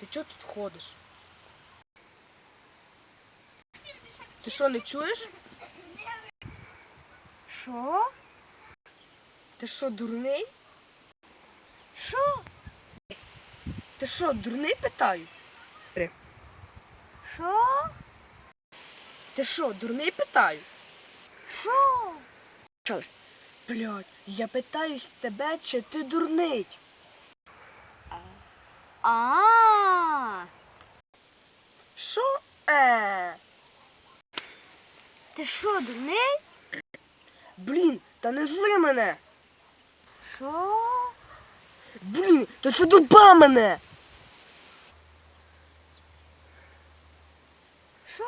Ти чого тут ходиш? Ти що, не чуєш? Що? Ти що, дурний? Що? Ти що, дурний питаю? Що? Ти що, дурний питаю? Що? Блядь, я питаюсь тебе, чи ти дурний? А. Ти що, дурний? Блін, та не зли мене. Що? Блін, та це дуба мене. Що?